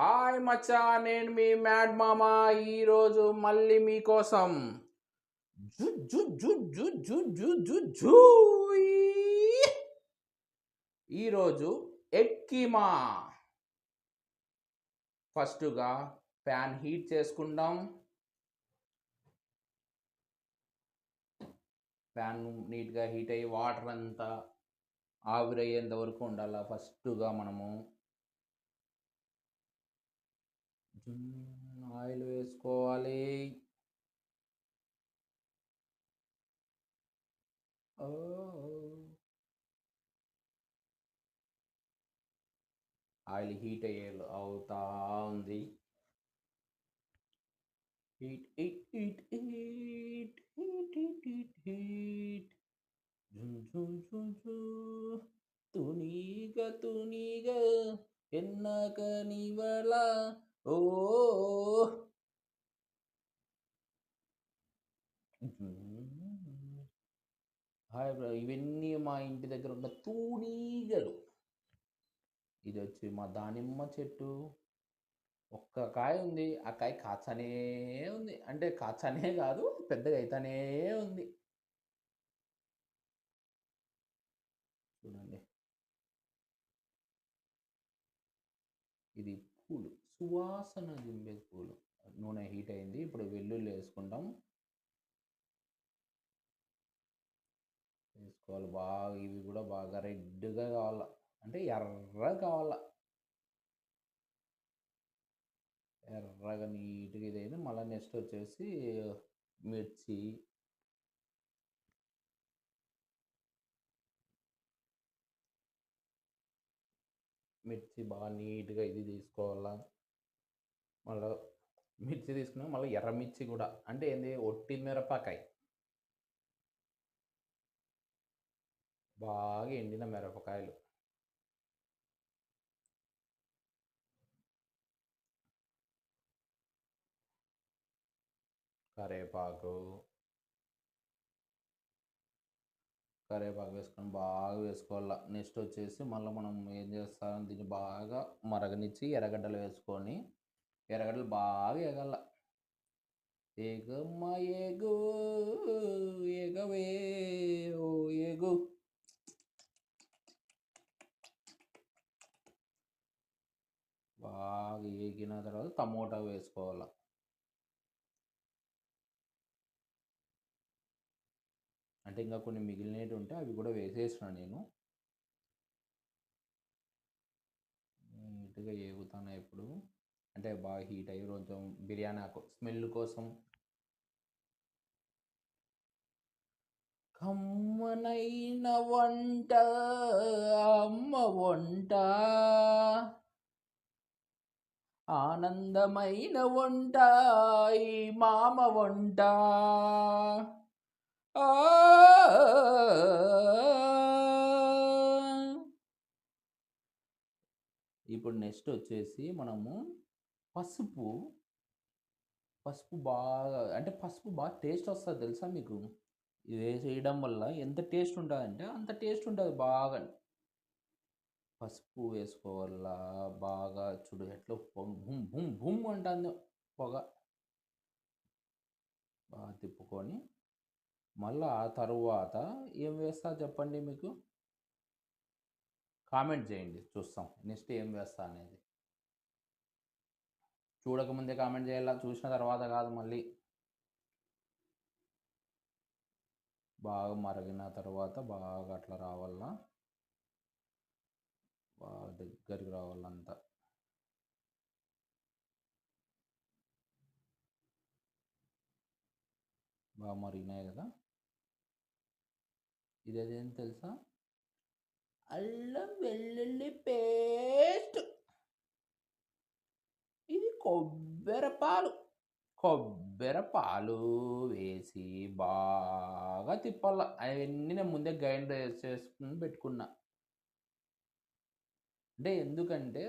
Hi మచ్చా. నేను మీ mad మామా. ఈరోజు మళ్ళీ మీకోసం ఈరోజు ఎక్కిమా ఫస్ట్గా ప్యాన్ హీట్ చేసుకుందాం. ప్యాన్ నీట్గా హీట్ అయ్యి వాటర్ అంతా ఆవిరయ్యేంత వరకు ఉండాలి? ఫస్ట్గా మనము ఆయిల్ వేసుకోవాలి. ఆయిల్ హీట్ అయ్యే అవుతా ఉంది. Heat heat heat heat heat heat heat. Heat తునీగ తునీగ ఎన్నాక ఓ. హాయ్ బ్రో ఇవన్నీ మా ఇంటి దగ్గర ఉన్న తూనీగలు. ఇది వచ్చి మా దానిమ్మ చెట్టు. ఒక్క కాయ ఉంది ఆ కాయ కాచనే ఉంది. అంటే కాచనే కాదు పెద్దగా అయితేనే ఉంది చూడండి ఇది పూలు సువాసన దింపే పూలు నూనె హీట్ అయింది. ఇప్పుడు వెల్లుల్లి వేసుకుంటాం. వేసుకోవాలి. బాగా ఇవి కూడా బాగా రెడ్గా కావాల. అంటే ఎర్ర కావాల. ఎర్రగా నీట్గా ఇదైంది. మళ్ళీ నెక్స్ట్ వచ్చేసి మిర్చి. మిర్చి బాగా నీట్గా ఇది తీసుకోవాలా. మళ్ళీ మిర్చి తీసుకున్నాం మళ్ళీ ఎర్రమిర్చి కూడా. అంటే ఏంది? ఒట్టి మిరపకాయ. బాగా ఎండిన మిరపకాయలు. కరేపాకు. కరివేపాకు వేసుకొని బాగా వేసుకోవాలి. నెక్స్ట్ వచ్చేసి మళ్ళీ మనం ఏం చేస్తాం? దీన్ని బాగా మరగనిచ్చి ఎర్రగడ్డలు వేసుకొని ఎర్రగడ్డలు బాగా ఎగల ఏగమ్మ ఏగు ఏగవే ఓ ఏగు బాగా ఏగిన తర్వాత టమోటా వేసుకోవాలి. అంటే ఇంకా కొన్ని మిగిలినవి ఉంటే అవి కూడా వేసేసిన నేను. నీట్గా ఏగుతాను ఇప్పుడు? అంటే బాగా హీట్ అయ్యి కొంచెం బిర్యానీ ఆకు స్మెల్ కోసం. కమ్మనైన వంట అమ్మ వంట. ఆనందమైన వంట ఈ మామ వంట. ఇప్పుడు నెక్స్ట్ వచ్చేసి మనము పసుపు పసుపు బాగా అంటే పసుపు బాగా టేస్ట్ వస్తుంది తెలుసా మీకు? ఇది వేసేయడం వల్ల ఎంత టేస్ట్ ఉంటుందంటే అంత టేస్ట్ ఉంటుంది బాగా. పసుపు వేసుకోవాల? బాగా చూడు ఎట్లా పొగ భూమ్ భూమ్ భూమ్ అంటుంది పొగ. బాగా తిప్పుకొని మళ్ళీ ఆ తరువాత ఏం వేస్తా చెప్పండి మీకు? కామెంట్ చేయండి చూస్తాం. నెక్స్ట్ ఏం వేస్తా అనేది. చూడకముందే కామెంట్ చేయాలా? చూసిన తర్వాత కాదు మళ్ళీ. బాగా మరిగిన తర్వాత బాగా అట్లా రావాలా బాగా దగ్గరికి రావాలంతా. బాగా మరిగినాయి కదా? ఇది అదేం తెలుసా? అల్లం వెల్లుల్లి పే కొబ్బరి పాలు. కొబ్బరి పాలు వేసి బాగా తిప్పాల. అవన్నీ నేను ముందే గైండ్ చేసుకుని పెట్టుకున్నా. అంటే ఎందుకంటే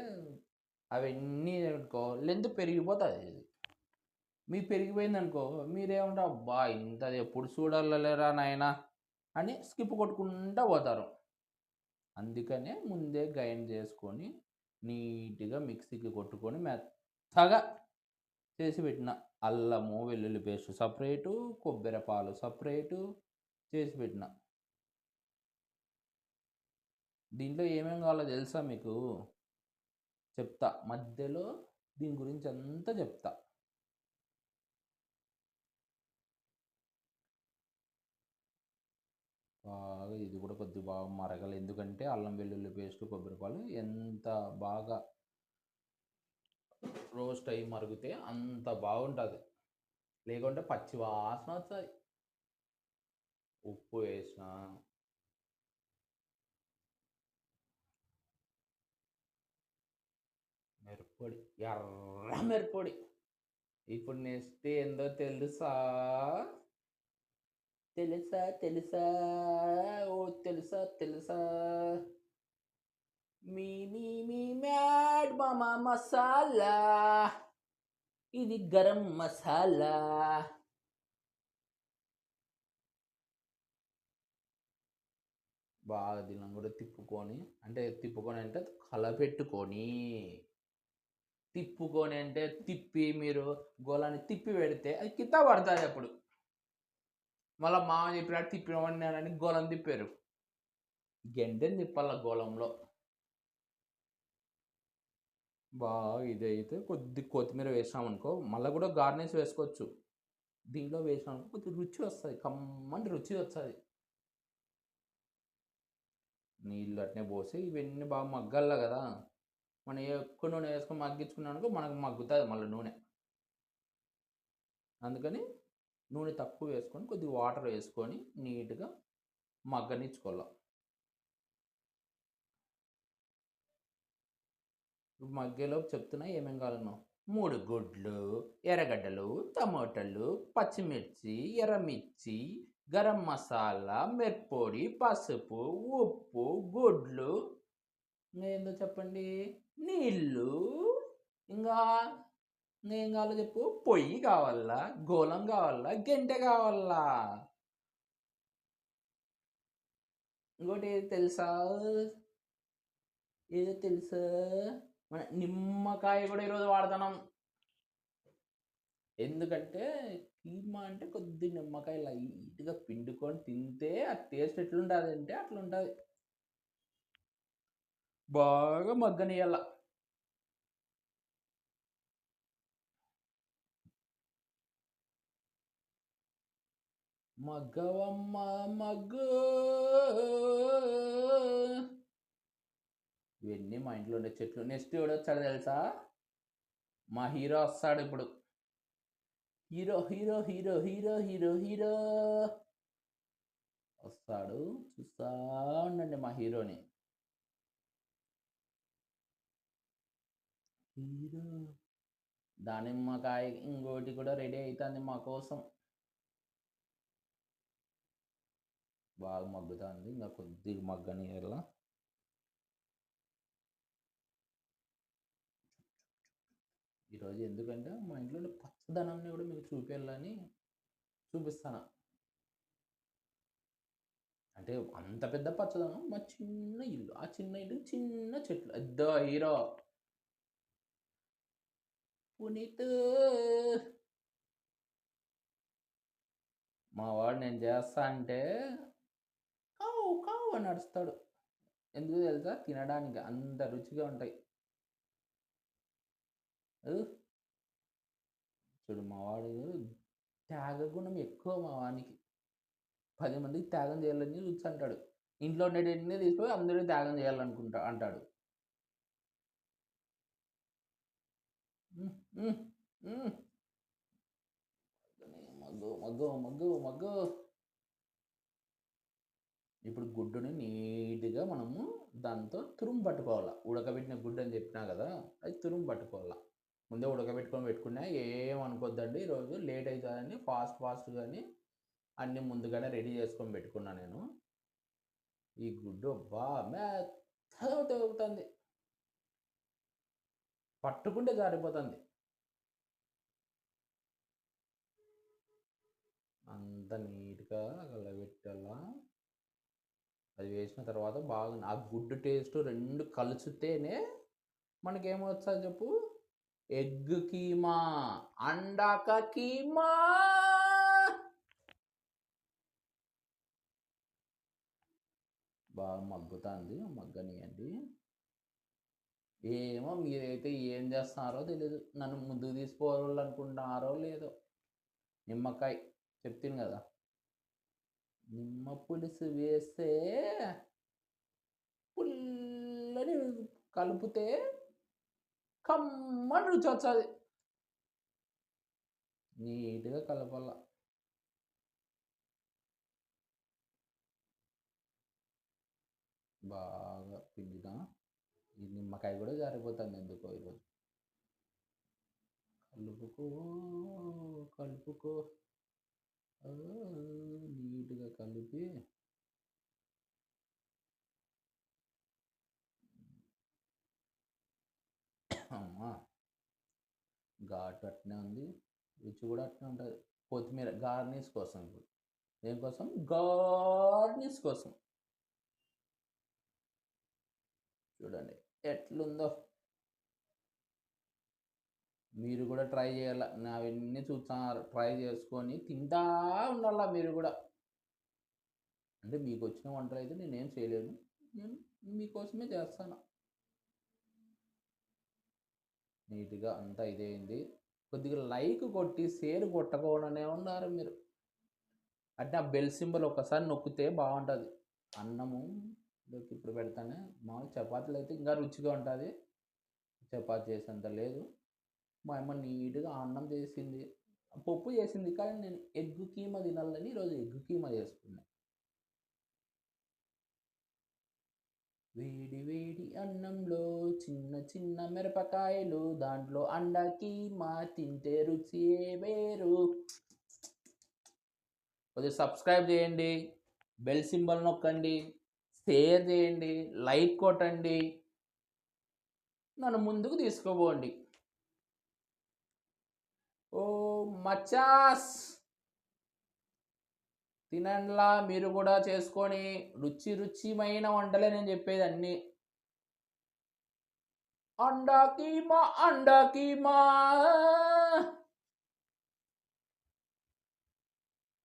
అవన్నీ అనుకో లెంత్ పెరిగిపోతుంది. మీ పెరిగిపోయింది అనుకో మీరేమంటారు అబ్బా ఇంత ఎప్పుడు చూడాలలేరా నాయనా అని స్కిప్ కొట్టుకుంటూ పోతారు. అందుకనే ముందే గైండ్ చేసుకొని నీట్గా మిక్సీకి కొట్టుకొని సగ చేసి పెట్టిన అల్లము వెల్లుల్లి పేస్ట్ సపరేటు కొబ్బరి పాలు సపరేటు చేసి పెట్టిన. దీంట్లో ఏమేమి కావాలో తెలుసా మీకు? చెప్తా. మధ్యలో దీని గురించి అంతా చెప్తా. బాగా ఇది కూడా కొద్దిగా బాగా మరగలు. ఎందుకంటే అల్లం వెల్లుల్లి పేస్ట్ కొబ్బరి పాలు ఎంత బాగా రోస్ట్ అయ్యి మరిగితే అంత బాగుంటుంది. లేకుంటే పచ్చి వాసన వస్తుంది. ఉప్పు వేసిన మిరప్పొడి ఎర్ర మిరప్పొడి. ఇప్పుడు నెక్స్ట్ ఏందో తెలుసా? తెలుసా తెలుసా? ఓ తెలుసా తెలుసా? మీ మీ మ్యాడ్ మామా మసాలా. ఇది గరం మసాలా. బాగా దీనిని కూడా తిప్పుకొని అంటే తిప్పుకొని అంటే కలపెట్టుకొని. తిప్పుకొని అంటే తిప్పి మీరు గోళాన్ని తిప్పి పెడితే అది కింద పడుతుంది అప్పుడు. మళ్ళీ మామ చెప్పినట్టు తిప్పినవని గోళం తిప్పారు. గంటని తిప్పాల గోళంలో బాగా ఇదైతే కొద్ది కొత్తిమీర వేసామనుకో మళ్ళీ కూడా గార్నిష్ వేసుకోవచ్చు. దీంట్లో వేసామనుకో కొద్ది రుచి వస్తుంది కమ్మంటి రుచి వస్తుంది. నీళ్ళు అట్నే పోసి ఇవన్నీ బాగా మగ్గల్లా కదా. మనం ఎక్కువ నూనె వేసుకొని మగ్గించుకున్నానుకో మనకు మగ్గుతుంది మళ్ళీ నూనె. అందుకని నూనె తక్కువ వేసుకొని కొద్దిగా వాటర్ వేసుకొని నీట్గా మగ్గనిచ్చుకోవాలి. మగ్గేలోపు చెప్తున్నా ఏమేం కావాలనో మూడు గుడ్లు ఎర్రగడ్డలు టమాటాలు పచ్చిమిర్చి ఎర్రమిర్చి గరం మసాలా మిరప్పొడి పసుపు ఉప్పు గుడ్లు. ఏందో చెప్పండి? నీళ్ళు. ఇంకా ఏం కావాలో చెప్పు? పొయ్యి కావాలా? గోళం కావాలా? గెంటె కావాలా? ఇంకోటి ఏది తెలుసా? ఏదో తెలుసా? మన నిమ్మకాయ కూడా ఈరోజు వాడుతున్నాం ఎందుకంటే కీమా అంటే కొద్ది నిమ్మకాయ లైట్గా పిండుకొని తింటే ఆ టేస్ట్ ఎట్లుంటుంది అంటే అట్లుంటుంది. బాగా మగ్గనియాల మగ్గవమ్మ మగ్గు ఇవన్నీ మా ఇంట్లో ఉండే చెట్లు. నెక్స్ట్ ఎవడు వచ్చాడు తెలుసా? మా హీరో వస్తాడు ఇప్పుడు. Hero hero hero hero hero hero. వస్తాడు చూస్తా ఉండండి మా హీరోని. హీరో. దానిమ్మకాయ ఇంకోటి కూడా రెడీ అవుతుంది మా కోసం. బాగా మగ్గుతుంది. ఇంకా కొద్దిగా మగ్గని ఎలా ఈరోజు ఎందుకంటే మా ఇంట్లో ఉండే పచ్చదనాన్ని కూడా మీకు చూపించాలని చూపిస్తాను. అంటే అంత పెద్ద పచ్చదనం మా చిన్న ఇల్లు ఆ చిన్న ఇల్లు చిన్న చెట్లు. పెద్ద హీరో. పునీత్. మా వాడు నేను చేస్తా అంటే కావు కావు అని నడుస్తాడు. ఎందుకు తెలుసా? తినడానికి అంత రుచిగా ఉంటాయి. చూడు మా వాడు త్యాగ ఎక్కువ మా వానికి పది మందికి త్యాగం చేయాలని చూసి అంటాడు. ఇంట్లో ఉండేటివన్నీ తీసుకొని అందరూ త్యాగం చేయాలనుకుంటా అంటాడు. Mug mug mug mug. ఇప్పుడు గుడ్డుని నీట్గా మనము దాంతో తురుము పట్టుకోవాలి? ఉడకబెట్టిన గుడ్డు అని చెప్పినా కదా అది తురుము పట్టుకోవాలి? ముందే ఉడకబెట్టుకొని పెట్టుకున్నా ఏం అనుకోద్దండి. ఈరోజు లేట్ అవుతుందని ఫాస్ట్ ఫాస్ట్ కానీ అన్నీ ముందుగానే రెడీ చేసుకొని పెట్టుకున్నా నేను. ఈ గుడ్డు బా మెత్తగా తెగుతుంది పట్టుకుంటే జారిపోతుంది. అంత నీట్గా కలబెట్టాలా? అది వేసిన తర్వాత బాగా ఆ గుడ్డు టేస్ట్ రెండు కలిసితేనే మనకేమొస్తుంది చెప్పు? ఎగ్ కీమా అండాక కీమా బాగా మగ్గుతుంది మగ్గనియండి. ఏమో మీరైతే ఏం చేస్తున్నారో తెలీదు. నన్ను ముందుకు తీసుకోవాలనుకుంటున్నారో లేదో. నిమ్మకాయ చెప్తాను కదా. నిమ్మ పులుసు వేస్తే పుల్లని కలిపితే కమ్మని రుచి వస్తుంది నీట్గా కలపాల. బాగా పిండిన. ఈ నిమ్మకాయ కూడా జారిపోతుంది ఎందుకో ఈరోజు కలుపుకో కలుపుకో. నీట్గా కలిపి అమ్మా ఘాటు అట్నే ఉంది. రుచి కూడా అట్నే ఉంటుంది. కొత్తిమీర గార్నిష్ కోసం ఇప్పుడు. దేనికోసం గార్నిష్ కోసం. చూడండి ఎట్లుందో. మీరు కూడా ట్రై చేయాల నావన్నీ చూస్తున్నారు. ట్రై చేసుకొని తింటా ఉండాలా మీరు కూడా. అంటే మీకు వచ్చిన వంటలు అయితే నేనేం చేయలేను. నేను మీకోసమే చేస్తాను. నీట్గా అంతా ఇదేంది. కొద్దిగా లైక్ కొట్టి షేర్ కొట్టకుండానే ఉన్నారు మీరు. అంటే ఆ బెల్ సింబల్ ఒకసారి నొక్కితే బాగుంటుంది. అన్నము ఇప్పుడు పెడతానే మామూలు చపాతీలు అయితే ఇంకా రుచిగా ఉంటుంది. చపాతీ చేసేంత లేదు. మా అమ్మ నీట్గా అన్నం చేసింది. పప్పు చేసింది కానీ నేను ఎగ్గు కీమా తినాలని ఈరోజు ఎగ్గు కీమా చేసుకున్నాను వేడి వేడి అన్నంలో చిన్న చిన్న మిరపకాయలు దాంట్లో అండ కీమా తింటే రుచి వేరు. కొద్దిగా సబ్స్క్రైబ్ చేయండి బెల్ సింబల్ నొక్కండి షేర్ చేయండి లైక్ కొట్టండి. నన్ను ముందుకు తీసుకోపోండి. ఓ మచాస్! తినండ్లా మీరు కూడా చేసుకొని రుచి రుచిమైన వంటలే నేను చెప్పేది అన్ని అండా కీమా అండా కీమా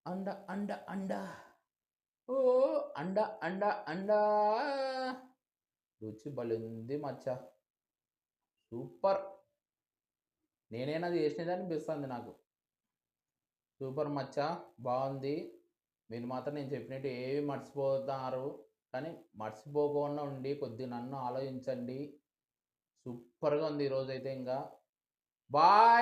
అండ అండ అండ. ఓ అండ అండ అండ. రుచి బలింది మచ్చ. సూపర్. నేనేనా చేసినది అనిపిస్తుంది నాకు. సూపర్ మచ్చ. బాగుంది. మీరు మాత్రం నేను చెప్పినట్టు ఏవి మర్చిపోతున్నారు కానీ మర్చిపోకుండా ఉండి కొద్దిగా నన్ను ఆలోచించండి. సూపర్గా ఉంది ఈరోజు అయితే ఇంకా. బాయ్!